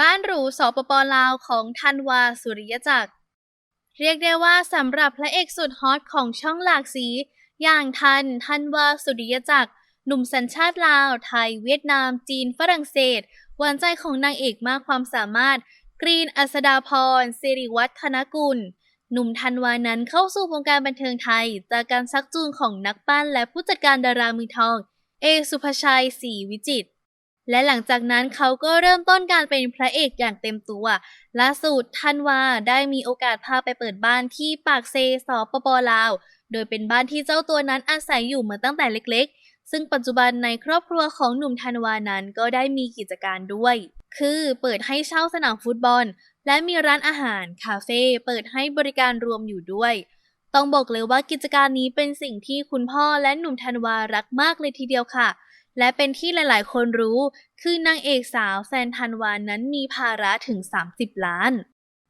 บ้านหรูสปปลาวของธันวาสุริยจักร เรียกได้ว่าสำหรับพระเอกสุดฮอตของช่องหลากสี อย่างทันธันวาสุริยจักร หนุ่มสัญชาติลาว ไทย เวียดนาม จีนฝรั่งเศสหวานใจของนางเอกมากความสามารถ กรีนอัสดาพรสิริวัฒนกุล หนุ่มธันวานั้นเข้าสู่วงการบันเทิงไทย จากการชักจูงของนักปั้นและผู้จัดการดารามือทอง เอสุภชัยศรีวิจิตร และหลังจากนั้นเขาก็เริ่มต้นการเป็นพระเอกอย่างเต็มตัวล่าสุดธันวาได้มีโอกาสพาไปเปิดบ้านที่ปากเซสปปลาว โดยเป็นบ้านที่เจ้าตัวนั้นอาศัยอยู่มาตั้งแต่เล็กๆ ซึ่งปัจจุบันในครอบครัวของหนุ่มธันวานั้นก็ได้มีกิจการด้วย คือเปิดให้เช่าสนามฟุตบอล และมีร้านอาหาร คาเฟ่เปิดให้บริการรวมอยู่ด้วย ต้องบอกเลยว่ากิจการนี้เป็นสิ่งที่คุณพ่อและหนุ่มธันวารักมากเลยทีเดียวค่ะ และเป็นที่หลายๆ คนรู้ คือนางเอกสาวแซนธันวานั้นมีภาระถึง 30 ล้าน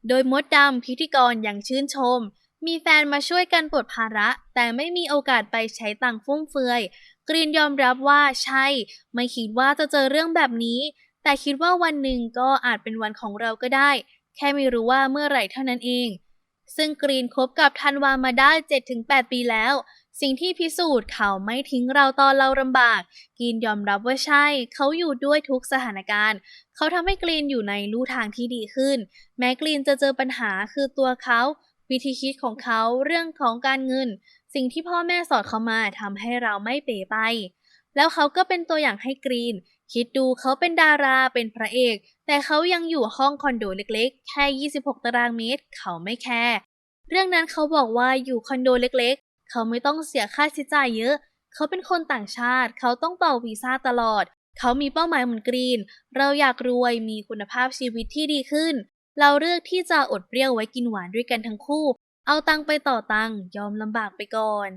โดยมดดำพิธีกรยังชื่นชม มีแฟนมาช่วยกันปลดภาระ แต่ไม่มีโอกาสไปใช้ตังฟุ่มเฟือย กรีนยอมรับว่าใช่ ไม่คิดว่าจะเจอเรื่องแบบนี้ แต่คิดว่าวันหนึ่งก็อาจเป็นวันของเราก็ได้ แค่ไม่รู้ว่าเมื่อไหร่เท่านั้นเอง ซึ่งกรีนคบกับธันวามาได้ 7-8 ปีแล้ว สิ่งที่พิสูจน์เขาไม่ทิ้งเราตอนเราลำบากกรีนยอมรับว่าใช่ เขาอยู่ด้วยทุกสถานการณ์ เขาทำให้กรีนอยู่ในลู่ทางที่ดีขึ้น แม้กรีนจะเจอปัญหาคือตัวเขา วิธีคิดของเขาเรื่องของการเงิน สิ่งที่พ่อแม่สอนเขามาทำให้เราไม่เป๋ไป แล้วเขาก็เป็นตัวอย่างให้กรีน คิดดูเขาเป็นดาราเป็นพระเอก แต่เขายังอยู่ห้องคอนโดเล็กๆ แค่ 26 ตารางเมตร เขาไม่แคร์เรื่องนั้นเขาบอกว่าอยู่คอนโดเล็กๆ เขาไม่ต้องเสียค่าใช้จ่ายเยอะ เขาเป็นคนต่างชาติ เขาต้องต่อวีซ่าตลอด เขามีเป้าหมายเหมือนกรีน เราอยากรวยมีคุณภาพชีวิตที่ดีขึ้น เราเลือกที่จะอดเปรี้ยวไว้กินหวานด้วยกันทั้งคู่ เอาตังไปต่อตังยอมลำบากไปก่อน